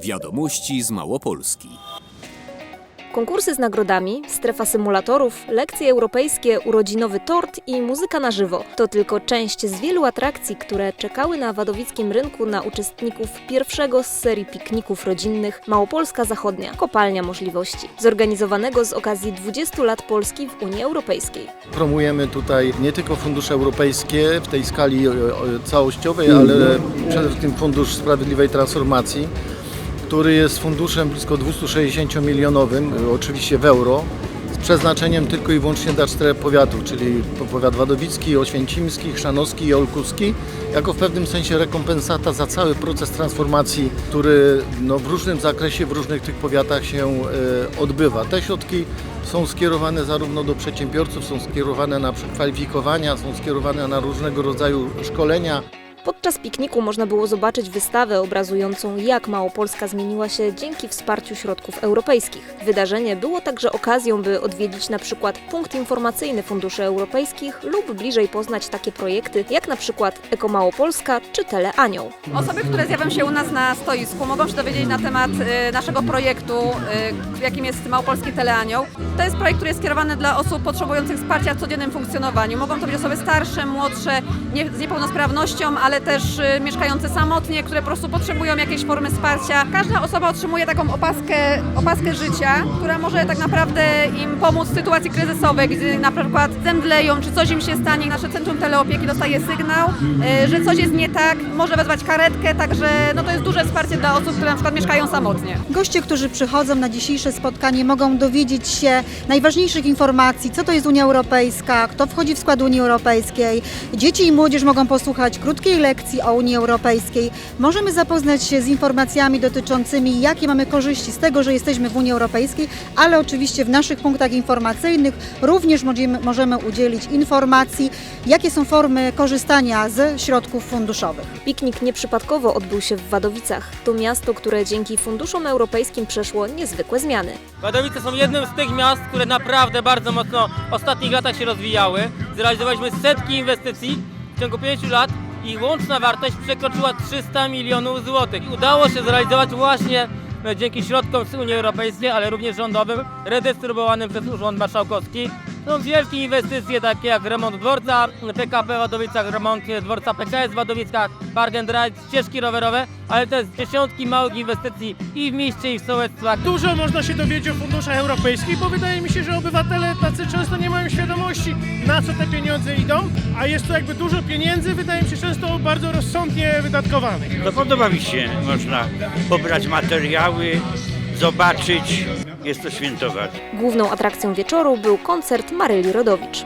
Wiadomości z Małopolski. Konkursy z nagrodami, strefa symulatorów, lekcje europejskie, urodzinowy tort i muzyka na żywo to tylko część z wielu atrakcji, które czekały na wadowickim rynku na uczestników pierwszego z serii pikników rodzinnych Małopolska Zachodnia Kopalnia Możliwości, zorganizowanego z okazji 20 lat Polski w Unii Europejskiej. Promujemy tutaj nie tylko fundusze europejskie w tej skali e, e, całościowej, ale przede wszystkim Fundusz Sprawiedliwej Transformacji, który jest funduszem blisko 260 milionowym, oczywiście w euro, z przeznaczeniem tylko i wyłącznie dla czterech powiatów, czyli powiat wadowicki, oświęcimski, chrzanowski i olkuski, jako w pewnym sensie rekompensata za cały proces transformacji, który no, w różnym zakresie w różnych tych powiatach się e, odbywa. Te środki są skierowane zarówno do przedsiębiorców, są skierowane na przekwalifikowania, są skierowane na różnego rodzaju szkolenia. Podczas pikniku można było zobaczyć wystawę obrazującą, jak Małopolska zmieniła się dzięki wsparciu środków europejskich. Wydarzenie było także okazją, by odwiedzić na przykład punkt informacyjny funduszy europejskich lub bliżej poznać takie projekty jak na przykład Eko Małopolska czy Teleanioł. Osoby, które zjawią się u nas na stoisku, mogą się dowiedzieć na temat y, naszego projektu, y, jakim jest Małopolski Teleanioł. To jest projekt, który jest skierowany dla osób potrzebujących wsparcia w codziennym funkcjonowaniu. Mogą to być osoby starsze, młodsze, nie, z niepełnosprawnością, ale też y, mieszkające samotnie, które po prostu potrzebują jakiejś formy wsparcia. Każda osoba otrzymuje taką opaskę, opaskę życia, która może tak naprawdę im pomóc w sytuacji kryzysowej, gdy na przykład zemdleją, czy coś im się stanie. Nasze Centrum Teleopieki dostaje sygnał, y, że coś jest nie tak, może wezwać karetkę, także no to jest duże wsparcie dla osób, które na przykład mieszkają samotnie. Goście, którzy przychodzą na dzisiejsze spotkanie, mogą dowiedzieć się najważniejszych informacji, co to jest Unia Europejska, kto wchodzi w skład Unii Europejskiej. Dzieci i młodzież mogą posłuchać krótkiej lekcji o Unii Europejskiej. Możemy zapoznać się z informacjami dotyczącymi, jakie mamy korzyści z tego, że jesteśmy w Unii Europejskiej, ale oczywiście w naszych punktach informacyjnych również możemy, możemy udzielić informacji, jakie są formy korzystania ze środków funduszowych. Piknik nieprzypadkowo odbył się w Wadowicach. To miasto, które dzięki funduszom europejskim przeszło niezwykłe zmiany. Wadowice są jednym z tych miast, które naprawdę bardzo mocno w ostatnich latach się rozwijały. Zrealizowaliśmy setki inwestycji w ciągu 5 lat i łączna wartość przekroczyła 300 milionów złotych. Udało się zrealizować właśnie e, dzięki środkom z Unii Europejskiej, ale również rządowym, redystrybuowanym przez Urząd Marszałkowski. Są wielkie inwestycje takie jak remont dworca PKP w Wadowicach, remont dworca PKS w Wadowicach, park and ride, ścieżki rowerowe, ale też dziesiątki małych inwestycji i w mieście i w sołectwach. Dużo można się dowiedzieć o funduszach europejskich, bo wydaje mi się, że obywatele tacy często nie mają świadomości, na co te pieniądze idą, a jest to jakby dużo pieniędzy, wydaje mi się często bardzo rozsądnie wydatkowanych. No podoba mi się, można pobrać materiały, zobaczyć, jest to świętować. Główną atrakcją wieczoru był koncert Maryli Rodowicz.